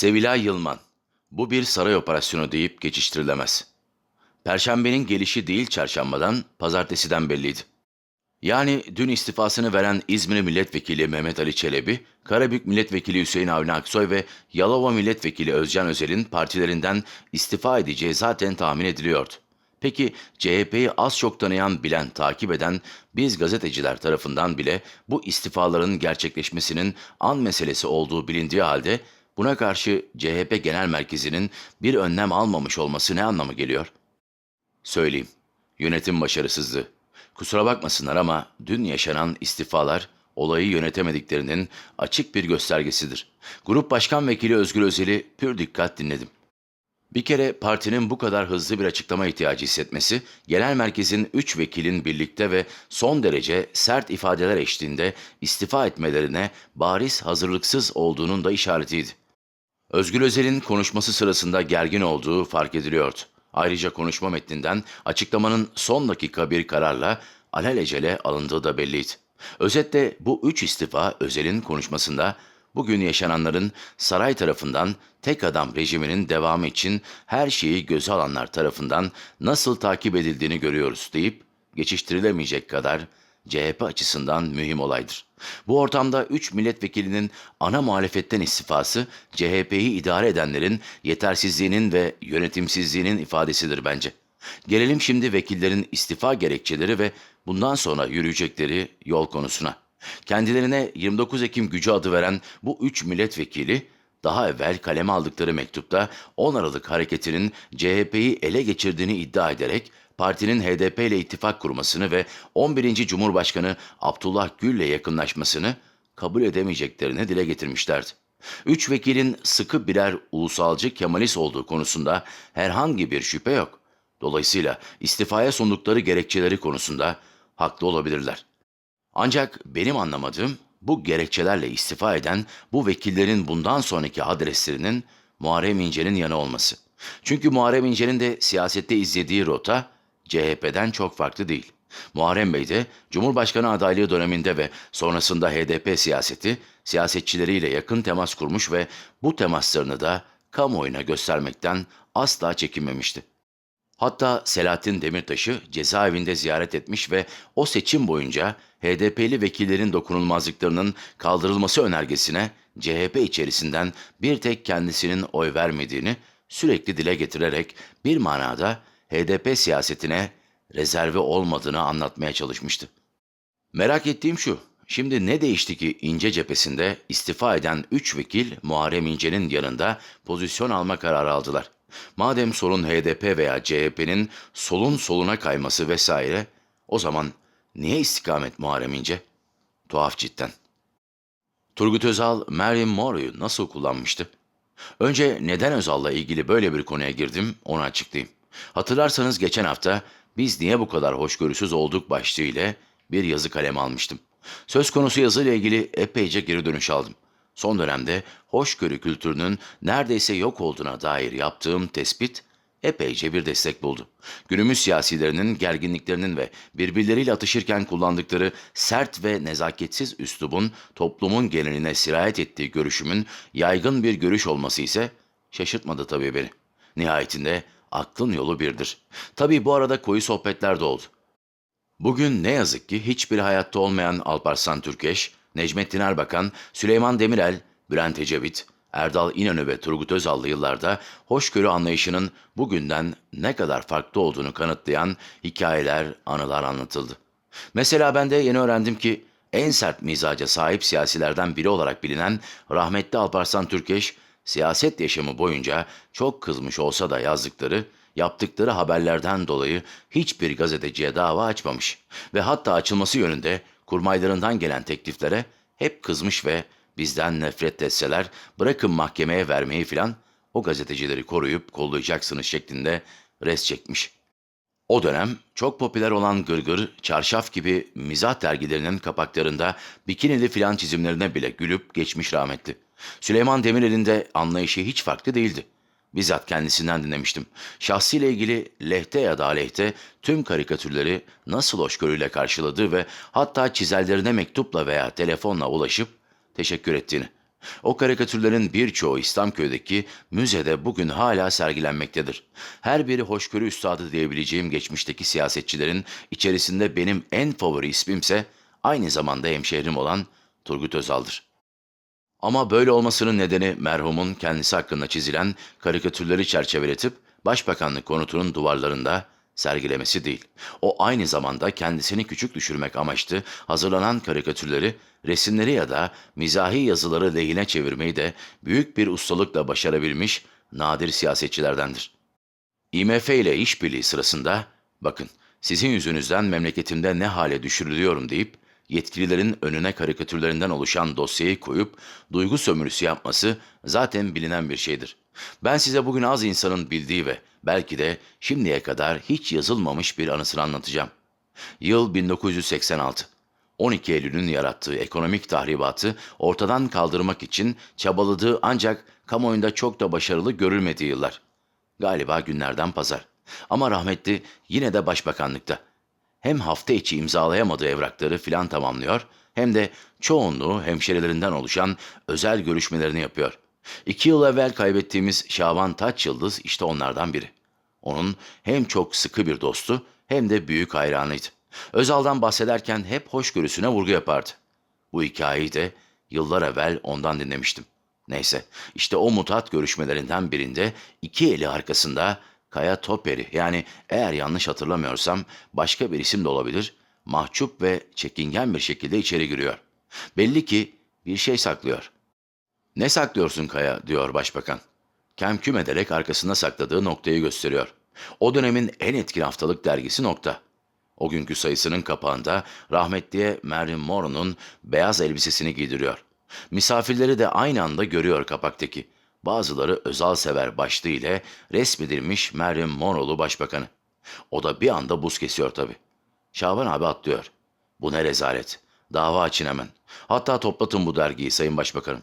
Sevilay Yılman. Bu bir saray operasyonu deyip geçiştirilemez. Perşembenin gelişi değil çarşambadan, pazartesiden belliydi. Yani dün istifasını veren İzmir Milletvekili Mehmet Ali Çelebi, Karabük Milletvekili Hüseyin Avni Aksoy ve Yalova Milletvekili Özcan Özel'in partilerinden istifa edeceği zaten tahmin ediliyordu. Peki CHP'yi az çok tanıyan, bilen, takip eden biz gazeteciler tarafından bile bu istifaların gerçekleşmesinin an meselesi olduğu bilindiği halde buna karşı CHP Genel Merkezi'nin bir önlem almamış olması ne anlamı geliyor? Söyleyeyim. Yönetim başarısızlığı. Kusura bakmasınlar ama dün yaşanan istifalar olayı yönetemediklerinin açık bir göstergesidir. Grup Başkan Vekili Özgür Özel'i pür dikkat dinledim. Bir kere partinin bu kadar hızlı bir açıklama ihtiyacı hissetmesi, genel merkezin 3 vekilin birlikte ve son derece sert ifadeler eşliğinde istifa etmelerine bariz hazırlıksız olduğunun da işaretiydi. Özgür Özel'in konuşması sırasında gergin olduğu fark ediliyordu. Ayrıca konuşma metninden açıklamanın son dakika bir kararla alelacele alındığı da belliydi. Özetle bu üç istifa Özel'in konuşmasında bugün yaşananların saray tarafından tek adam rejiminin devamı için her şeyi göze alanlar tarafından nasıl takip edildiğini görüyoruz deyip geçiştirilemeyecek kadar CHP açısından mühim olaydır. Bu ortamda 3 milletvekilinin ana muhalefetten istifası CHP'yi idare edenlerin yetersizliğinin ve yönetimsizliğinin ifadesidir bence. Gelelim şimdi vekillerin istifa gerekçeleri ve bundan sonra yürüyecekleri yol konusuna. Kendilerine 29 Ekim gücü adı veren bu 3 milletvekili daha evvel kaleme aldıkları mektupta 10 Aralık hareketinin CHP'yi ele geçirdiğini iddia ederek partinin HDP ile ittifak kurmasını ve 11. Cumhurbaşkanı Abdullah Gül ile yakınlaşmasını kabul edemeyeceklerini dile getirmişlerdi. Üç vekilin sıkı birer ulusalcı Kemalist olduğu konusunda herhangi bir şüphe yok. Dolayısıyla istifaya sundukları gerekçeleri konusunda haklı olabilirler. Ancak benim anlamadığım bu gerekçelerle istifa eden bu vekillerin bundan sonraki adreslerinin Muharrem İnce'nin yanı olması. Çünkü Muharrem İnce'nin de siyasette izlediği rota CHP'den çok farklı değil. Muharrem Bey de Cumhurbaşkanı adaylığı döneminde ve sonrasında HDP siyaseti siyasetçileriyle yakın temas kurmuş ve bu temaslarını da kamuoyuna göstermekten asla çekinmemişti. Hatta Selahattin Demirtaş'ı cezaevinde ziyaret etmiş ve o seçim boyunca HDP'li vekillerin dokunulmazlıklarının kaldırılması önergesine CHP içerisinden bir tek kendisinin oy vermediğini sürekli dile getirerek bir manada HDP siyasetine rezerve olmadığını anlatmaya çalışmıştı. Merak ettiğim şu, şimdi ne değişti ki İnce cephesinde istifa eden 3 vekil Muharrem İnce'nin yanında pozisyon alma kararı aldılar. Madem sorun HDP veya CHP'nin solun soluna kayması vesaire, o zaman niye istikamet Muharrem İnce? Tuhaf cidden. Turgut Özal, Meryem Moru'yu nasıl kullanmıştı? Önce neden Özal'la ilgili böyle bir konuya girdim onu açıklayayım. Hatırlarsanız geçen hafta biz niye bu kadar hoşgörüsüz olduk başlığıyla bir yazı kaleme almıştım. Söz konusu yazıyla ilgili epeyce geri dönüş aldım. Son dönemde hoşgörü kültürünün neredeyse yok olduğuna dair yaptığım tespit epeyce bir destek buldu. Günümüz siyasilerinin gerginliklerinin ve birbirleriyle atışırken kullandıkları sert ve nezaketsiz üslubun toplumun geneline sirayet ettiği görüşümün yaygın bir görüş olması ise şaşırtmadı tabii beni. Nihayetinde aklın yolu birdir. Tabii bu arada koyu sohbetler de oldu. Bugün ne yazık ki hiçbir hayatta olmayan Alparslan Türkeş, Necmettin Erbakan, Süleyman Demirel, Bülent Ecevit, Erdal İnönü ve Turgut Özallı yıllarda hoşgörü anlayışının bugünden ne kadar farklı olduğunu kanıtlayan hikayeler, anılar anlatıldı. Mesela ben de yeni öğrendim ki en sert mizaca sahip siyasilerden biri olarak bilinen rahmetli Alparslan Türkeş, siyaset yaşamı boyunca çok kızmış olsa da yazdıkları, yaptıkları haberlerden dolayı hiçbir gazeteciye dava açmamış ve hatta açılması yönünde kurmaylarından gelen tekliflere hep kızmış ve bizden nefret etseler bırakın mahkemeye vermeyi filan o gazetecileri koruyup kollayacaksınız şeklinde res çekmiş. O dönem çok popüler olan Gırgır, Çarşaf gibi mizah dergilerinin kapaklarında bikinili filan çizimlerine bile gülüp geçmiş rahmetli. Süleyman Demirel'in de anlayışı hiç farklı değildi. Bizzat kendisinden dinlemiştim. Şahsıyla ilgili lehte ya da aleyhte tüm karikatürleri nasıl hoşgörüyle karşıladığı ve hatta çizellerine mektupla veya telefonla ulaşıp teşekkür ettiğini. O karikatürlerin birçoğu İslamköy'deki müzede bugün hala sergilenmektedir. Her biri hoşgörü üstadı diyebileceğim geçmişteki siyasetçilerin içerisinde benim en favori ismimse aynı zamanda hemşehrim olan Turgut Özal'dır. Ama böyle olmasının nedeni merhumun kendisi hakkında çizilen karikatürleri çerçeveletip Başbakanlık konutunun duvarlarında sergilemesi değil. O aynı zamanda kendisini küçük düşürmek amaçlı hazırlanan karikatürleri, resimleri ya da mizahi yazıları lehine çevirmeyi de büyük bir ustalıkla başarabilmiş nadir siyasetçilerdendir. IMF ile işbirliği sırasında bakın sizin yüzünüzden memleketimde ne hale düşürülüyorum deyip yetkililerin önüne karikatürlerinden oluşan dosyayı koyup duygu sömürüsü yapması zaten bilinen bir şeydir. Ben size bugün az insanın bildiği ve belki de şimdiye kadar hiç yazılmamış bir anısını anlatacağım. Yıl 1986. 12 Eylül'ün yarattığı ekonomik tahribatı ortadan kaldırmak için çabaladığı ancak kamuoyunda çok da başarılı görülmediği yıllar. Galiba günlerden pazar. Ama rahmetli yine de başbakanlıkta. Hem hafta içi imzalayamadığı evrakları filan tamamlıyor hem de çoğunluğu hemşerilerinden oluşan özel görüşmelerini yapıyor. İki yıl evvel kaybettiğimiz Şaban Taç Yıldız işte onlardan biri. Onun hem çok sıkı bir dostu hem de büyük hayranıydı. Özal'dan bahsederken hep hoşgörüsüne vurgu yapardı. Bu hikayeyi de yıllar evvel ondan dinlemiştim. Neyse, işte o mutat görüşmelerinden birinde iki eli arkasında Kaya Toperi yani eğer yanlış hatırlamıyorsam başka bir isim de olabilir, mahcup ve çekingen bir şekilde içeri giriyor. Belli ki bir şey saklıyor. Ne saklıyorsun Kaya diyor başbakan. Kemküm ederek arkasında sakladığı noktayı gösteriyor. O dönemin en etkin haftalık dergisi Nokta. O günkü sayısının kapağında rahmetliye Marilyn Monroe'nun beyaz elbisesini giydiriyor. Misafirleri de aynı anda görüyor kapaktaki. Bazıları özel sever başlığı ile resmedilmiş Marilyn Monroe'lu başbakanı. O da bir anda buz kesiyor tabii. Şaban abi atlıyor. Bu ne rezalet. Dava açın hemen. Hatta toplatın bu dergiyi sayın başbakanım.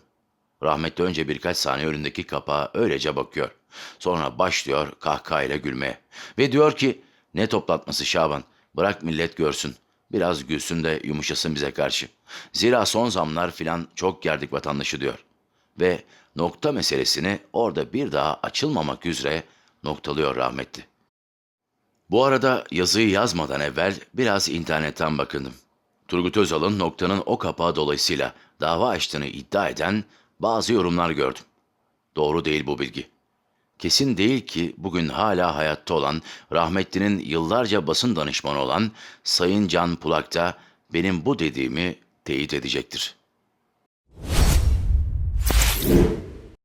Rahmetli önce birkaç saniye önündeki kapağa öylece bakıyor. Sonra başlıyor kahkahayla gülmeye. Ve diyor ki ne toplatması Şaban bırak millet görsün. Biraz gülsün de yumuşasın bize karşı. Zira son zamlar filan çok gerdik vatandaşı diyor. Ve nokta meselesini orada bir daha açılmamak üzere noktalıyor rahmetli. Bu arada yazıyı yazmadan evvel biraz internetten bakındım. Turgut Özal'ın noktanın o kapağı dolayısıyla dava açtığını iddia eden bazı yorumlar gördüm. Doğru değil bu bilgi. Kesin değil ki bugün hala hayatta olan, rahmetlinin yıllarca basın danışmanı olan Sayın Can Pulak da benim bu dediğimi teyit edecektir.